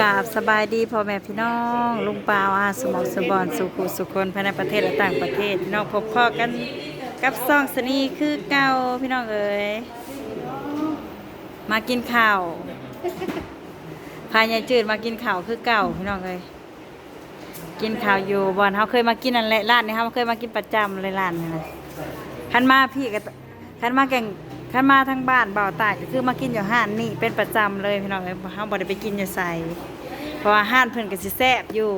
กราบสบายดีพ่อแม่พี่น้อง ลุงปาวอาสมองสบอนสุขุสุคนภายในประเทศและต่างประเทศพี่น้องพบพ่อกันกับซ่องสนีคือเก่าพี่น้องเอ๋ยมากินข้าวพายายจืดมากินข้าวคือเก่าพี่น้องเอ๋ยกินข้าวอยู่บอนเขาเคยมากินนั่นแหละร้านนี้เขาเคยมากินประจำเลยร้านนี้นะคันมาพี่ก็คันมาแก่ง คันมาทั้งบ้านเบาตายก็คือมากินอยู่ห้านนี่เป็นประจำเลยพี่น้องเอ้ยเขาบ่ได้ไปกินอยู่ใส่เพราะว่าห้านเพิ่นก็สิแซ่บอยู่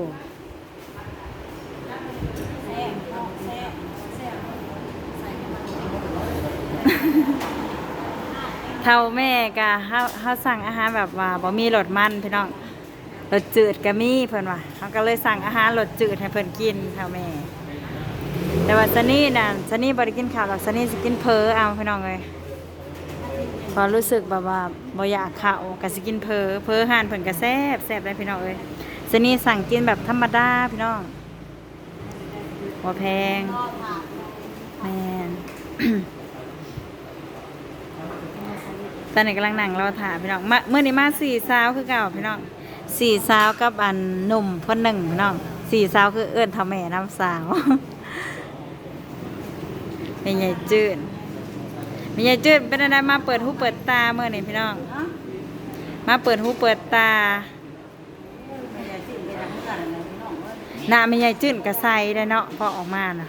เท่าแม่ก็เฮาเฮาสั่งอาหารแบบว่าบ่มีรสมันพี่น้องรสจืดก็มีเพิ่นว่าเขาก็เลยสั่งอาหารรสจืดให้เพิ่นกินเท่าแม่ แต่ว่าซันนี่น่ะซันนี่บ่ได้กินข้าวหรอกซันนี่สิกินเพอเอาพี่น้องเอ้ย พอรู้สึกแบบว่าบ่อยากข้าวก็สิกินเพอเพอห่านเพิ่นก็แซ่บแซ่บเลยพี่น้องเอ้ยซันนี่สั่งกินแบบธรรมดาพี่น้องบ่แพงแมนตอนนี้กำลังนั่งรอถ่ายพี่น้องเมื่อนี้มาสี่สาวคือเก่าพี่น้องสี่สาวกับอันหนุ่มคนหนึ่งพี่น้องสี่สาวคือเอื้อนทำแม่น้ำสาวแม่ใหญ่จืด ม่ใหญ่จืดเป็นอะไรมาเปิดหูเปิดตาเมื่อนี้พี่น้อง มาเปิดหูเปิดตาหน้าแม่ใหญ่จืดกระใสได้เนาะพอออกมาน่ะ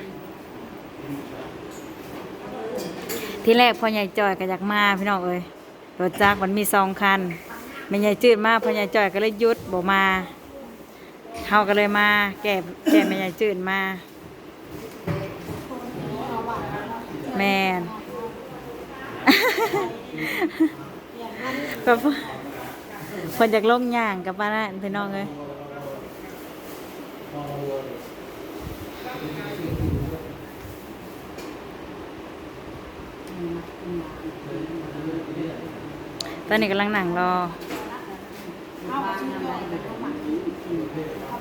ที่แรกพ่อใหญ่จอยก็อยากมาพี่น้องเอ้ยรถจักรมันมีสองคันแม่ใหญ่จืดมาพ่อใหญ่จอยก็เลยหยุดบ่มาเขาก็เลยมา แก่แก่แม่ใหญ่จืดมา แมน แบบคนจากลงย่างกับป้านั่นพี่น้องเอ้ยตอนนี้กำลังหนังรอ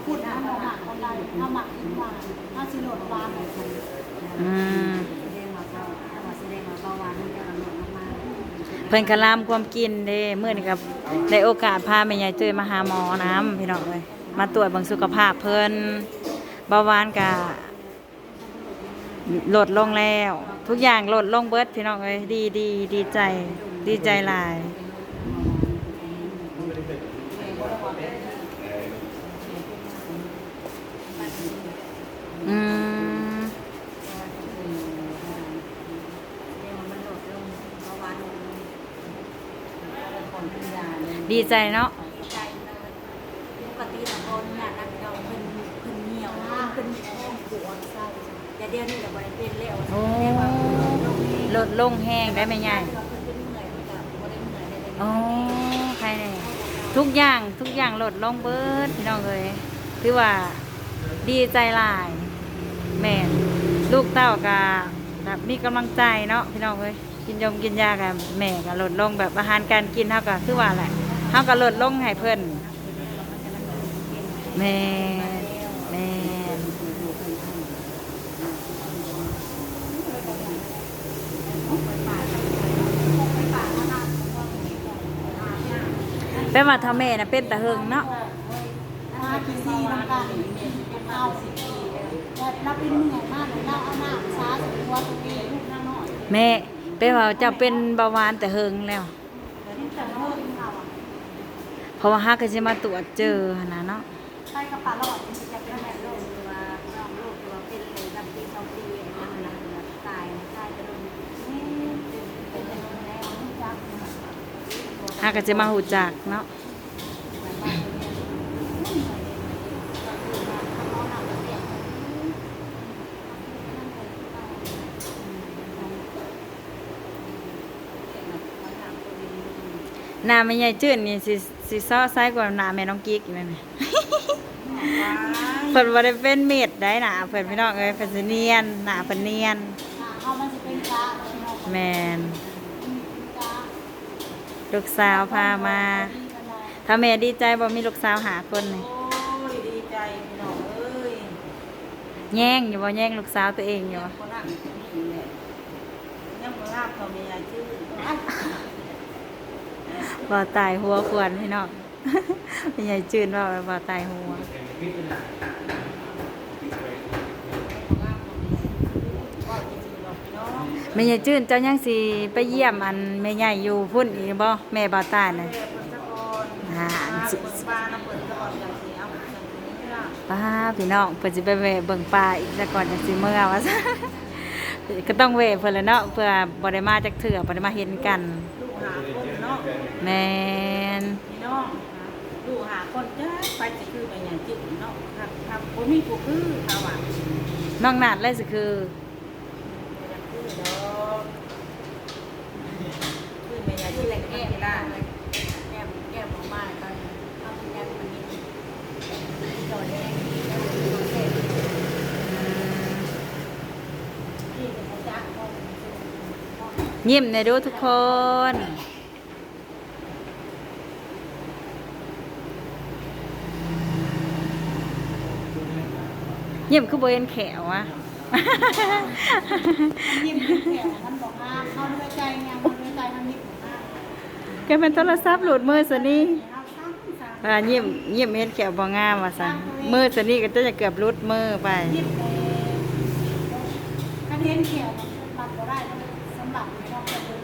พูดนะเขาหมักคนใดเขาหมักกินหวานถ้าสิโหลดหวานอืม พิ่นกะลามความกินเด้เมื่อนี้กับได้โอกาสพาแม่ยายตุ้ยมาหาหมอน้ำพี่น้องเลยมาตรวจบางสุขภาพเพิ่นเบาหวานกะลดลงแล้ว ทุกอย่างลดลงเบิดพี่น้องเลยดีดีดีใจ ดีใจหลาย อืม แสดงว่ามันโหลดลงเบาหวานลง คนพิยาเลยดีใจเนาะใจเลยปกติแต่คนเนี่ยนักเราเพิ่นเพิ่นเหนียวเพิ่นแห้งปวดเศร้าแต่เดี๋ยวนี้เราบ่ได้เป็นแล้วโอ้เรียกว่าเพิ่นลงนี้ลดลงแห้งได้ไหมยายเพิ่นเป็นเหนื่อยมันก็บ่ได้เหนื่อยได้เลยอ๋อใครเนี่ยทุกอย่างทุกอย่างลดลงเบิดพี่น้องเลยถือว่าดีใจหลายแม่นลูกเต้าก็แบบมีกำลังใจเนาะพี่น้องเลย กินยมกินยากับแม่ก็ลดลงแบบอาหารการกินเท่ากับคือว่าแหละเท่ากับลดลงให้เพิ่นแม่นแม่นเป็นว่าทำแม่น่ะเป็นตะเฮงเนาะมากี่ซีน้ำกันเอาสิแต่เราเป็นเหนื่อยมากเลยเราเอาหน้าซาสุดตัวตรงนี้ลูกน้าน้อยแม่ เป็นว่าเจะเป็นเบาหวานแต่เฮงแล้ว เพราะว่าฮักก็จะมาตรวจเจอหั่นนะเนาะใช่กระเป๋าเราอะเป็นจะเป็นแบบโรคหรือว่าน้องโรคตัวเป็นเลยลำปีสองปีอะไรนั่นนะตายตายจะโดนนี่เป็นจะโดนแล้วจักฮักก็จะมาหูจักเนาะ หน้าไม่ใหญ่จืดนี่สิสิซ้อไซส์กว่าหน้าแม่น้องกิ๊กอีกนั่นน่ะเพิ่นบ่ได้เป็นเม็ดได้หน้าเพิ่นพี่น้องเอ้ยเพิ่นสิเนียนหน้าเพิ่นเนียนเอามันจะเป็นจ้าเลยเนาะแม่นจ้าลูกสาวพามา ถ้าแม่ดีใจบ่มีลูกสาวหาคนนี่โอ้ยดีใจพี่น้องเอ้ยแย่งอยู่บ่แย่งลูกสาวตัวเองอยู่บ่คนนั้นนี่แหละยังบ่ลาบเขามีอาชื่อ บ่ตายหัวควรพี่น้องไม่ใหญ่จืนว่าว่าตายหัวไม่ใหญ่จืนเจ้ายังสิไปเยี่ยมอันแม่ใหญ่อยู่พุ่นอีกบ่แม่บ่าวตายน่ะอ่าป้าพี่น้องเพิ่นสิไปแวะเบิ่งป่าอีกแต่ก่อนจังสิเมื่อว่าซะก็ต้องแวะเพิ่นแล้วเนาะเพื่อบ่ได้มาจักเทื่อบ่ได้มาเห็นกันลูกหาค นเนาะแม่นพี่น้องลูกหาคนจ้าไปจะคือไปอย่างจิตเนาะครับครับผมมีผู้คือเขาว่าน้องนาดเลยสิคือคือดอกคือไม่อยากที่แหล่งแก้มได้แก้มแก้มออกมาตอนเอาเป็นยังมันมีจอดแดงแล้วจอดแดงที่เป็นประจักษ์ของยิ้มในอยดูทุกคน ยิ้มคือบ่เห็นแขวอะยิ้มยิ้มแข็งมันบอกห้ามเข้าด้วยใจไงมันด้วยใจมันยิ้มของห้ามแกเป็นโทรศัพท์หลุดมือซะนี่เอาซ้ำซ้ำอ่ายิ้มยิ้มเห็นแขวบ่งามว่าซั่นมือซะนี่ก็จะเกือบหลุดมือไปยิบเลยการเห็นเขียวมันรับก็ได้นะสำหรับไม่ต้องกระตุ้น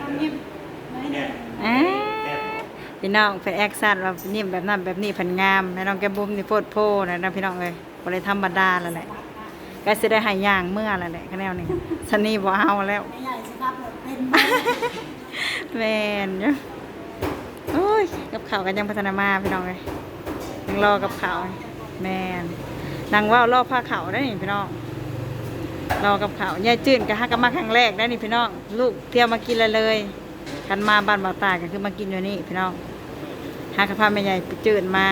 ต้องยิบไม่ได้ อ่า พี่น้องไปแอคชั่นว่ายิ้มแบบนั้นแบบนี้เพันงามแม่น้องแก้มบุ้มนี่โพดโพนะนะพี่น้องเอ้ยบ่ได้ธรรมดาแล้วแหละก็สิได้ใหายย่างเมื่อแล้วแหละคะแนนนี่ซะนี่บ่เอาแล้วไม่ใหญ่สิครับเป็นแมนเนอะโอ้ยกับข่าวกันยังพัฒนามาพี่น้องเลยยังรอกับข่าวแมนนางว่าวรอผ้าขาวได้นี่พี่น้องรอกับข่าวยายจื้นกับฮักกันมาครั้งแรกได้นี่พี่น้องลูกเที่ยวมากินเลยเลย กันมาบ้านบ่าวตาก็คือมากินอยู่นี่พี่น้องฮักกับพาแม่ใหญ่ไปจื้นมา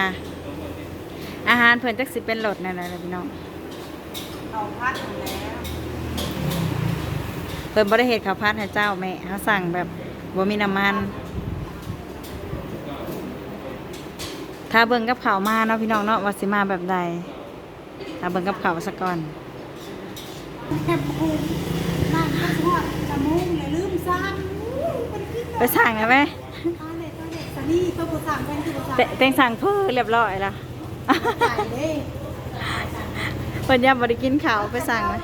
อาหารเพิ่นจักสิเป็นรสแน่ๆเลยพี่น้องเอาพัดอยู่แล้วเพิ่นบ่ได้เฮ็ดข้าวผัดให้เจ้าแม่เขาสั่งแบบบ่มีน้ำมัน ถ้าเบิ่งกับข้าวมาเนาะพี่น้องเนาะว่าสิมาแบบใด ถ้าเบิ่งกับข้าวซะก่อนแค่พูดนั่งก็ชอบจะมุ้งเลยลืมซ้ำมันขึ้น ไปสั่งได้ไหมตาเด็กตาเด็กสนี่ตัวผู้สั่งเป็นตัวผู้สั่งเตเต็งสั่งเพื่อเรียบร้อยแล้วใส่เลยเพิ่นยังบ่ได้กินข้าวไปสั่งไหม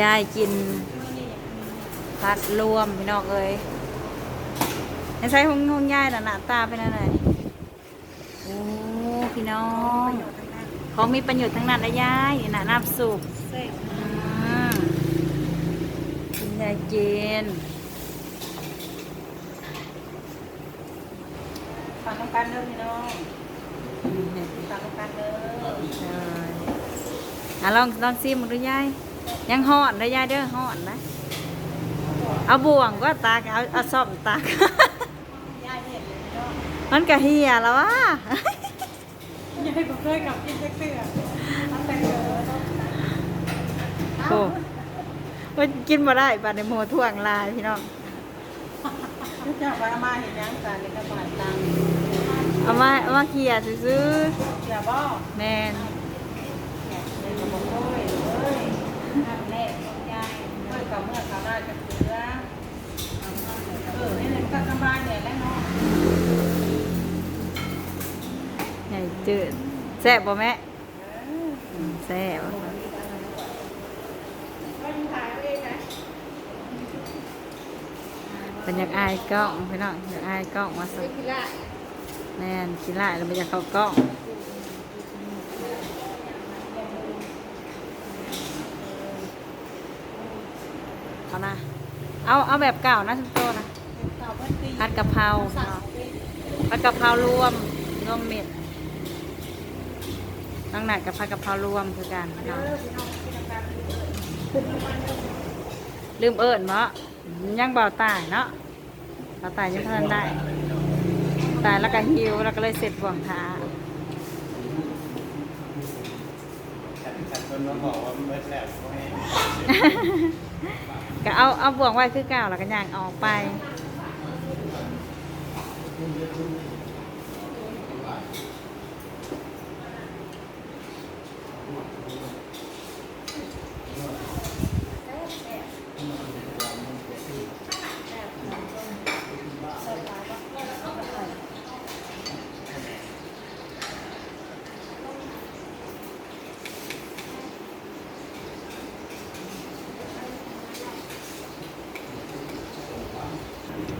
ยายกินผัดรวมพี่น้องเอ้ยให้ใช้หงหงยายน่ะหน้าตาเป็นอะไรโอ้พี่น้อง ของมีประโยชน์ทั้งนั้นนะยายนี่นะน้ำสุปเซ็กอืมคุณ ยายกินฟังต้องการเริ่มพี่น้องฟังต้องการเริ่มอะลองลองซิมดูยายยังห่อนนะยายเด้อห่อนนะ เอาบ่วงก็ตากเอาเอาซ่อมตากยายเห็นเลยเนาะมันก็เฮียแล้ววะยายบอกเคยกับกินเตื้อตั้งแต่เกิด เนกินบ่ได้บาดในโมท่วงลายพี่น้องเจ้าพามาเห็นยังการในกระบาดตังเอามาเอามาเคี่ยซื้อเสียบ่แมนเด็กบอกโอ้ยเอ้ยนั่นแหละยายเมื่อเมื่อกับได้กันเสือเออนี่เลยก็สบายเนี่ยแล้วเนาะใหญ่จืดแซ่บบ่แม่แซ่บ ก็ยังถ่ายเอาเองนะ เป็นอยากอายกล้องพี่น้องอยากอายกล้องมาสิพี่ละแม่นขี้ไล่แล้วมันอยากเข้ากล้องเอานะ เอาเอาแบบเก่านะทุกตัวนะเก่าเพิ่นตีผัดกะเพราสั่งไปผัดกะเพรารวมรวมเม็ดน้องหนักกับผัดกะเพรารวมคือกันเนาะเออพี่น้องกินกันลืมเอิญมะยังเบาตายเนาะ เบาตายยังพันได้ ตายแล้วก็หิวแล้วก็เลยเสร็จบ่วงขาฉันคนมาบอกว่าเมื่อแล้วก็ให้ก็เอาเอาบ่วงไว้คือเก่าแล้วก็ย่างออกไป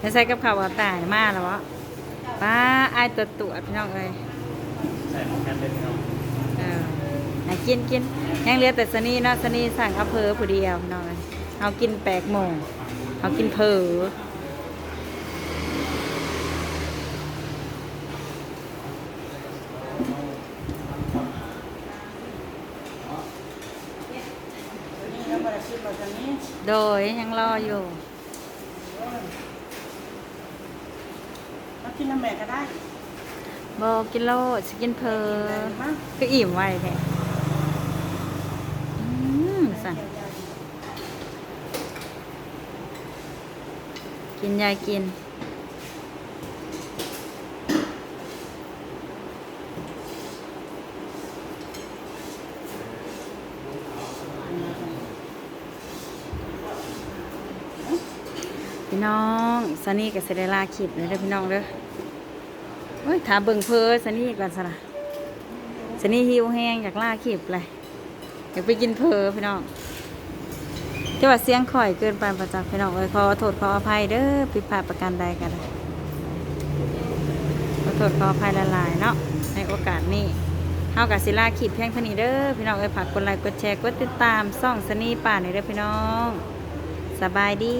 แล้วใส่กับข้าวว่าตายมาแล้ววะป้าอายตัวตัวพี่น้องเอ้ยใส่หมวกกันเล่นเนาะเออไหนกินกินยังเหลือแต่สนีเนาะสนีสั่งเอาเพอผู้เดียวพี่น้องเอ้ยเอากินแปลกโมงเอากินเพอนี่แล้วบ่ได้คิดว่าจะนี้โดยยังรออยู่ มา กินน้ำแม่ก็ได้บอกินโลดสกินเพอมาก็อิ่มไว้แท้อืมสั่งกินยายกินพี่น้องซันนี่กับเซเดลาขีดเลยเด้อพี่น้องเด้อ เฮ้ยถามเบิ่งเพอซันนี่ก่อนสนะซันนี่หิวแห้งอยากล่าขีดเลยอยากไปกินเพอพี่น้องจะว่าเสียงข่อยเกินไปประจักษ์พี่น้องเอ้ยขอโทษขออภัยเด้อผิดพลาดประการใดกันขอโทษขออภัยละลายๆเนาะในโอกาสนี้เฮากับศิลาขีดเพียงเท่านี้เด้อพี่น้องเอ้ยฝากกดไลค์กดแชร์กดติดตามซ่องซันนี่ป่าในอยเด้อพี่น้อง สบายดี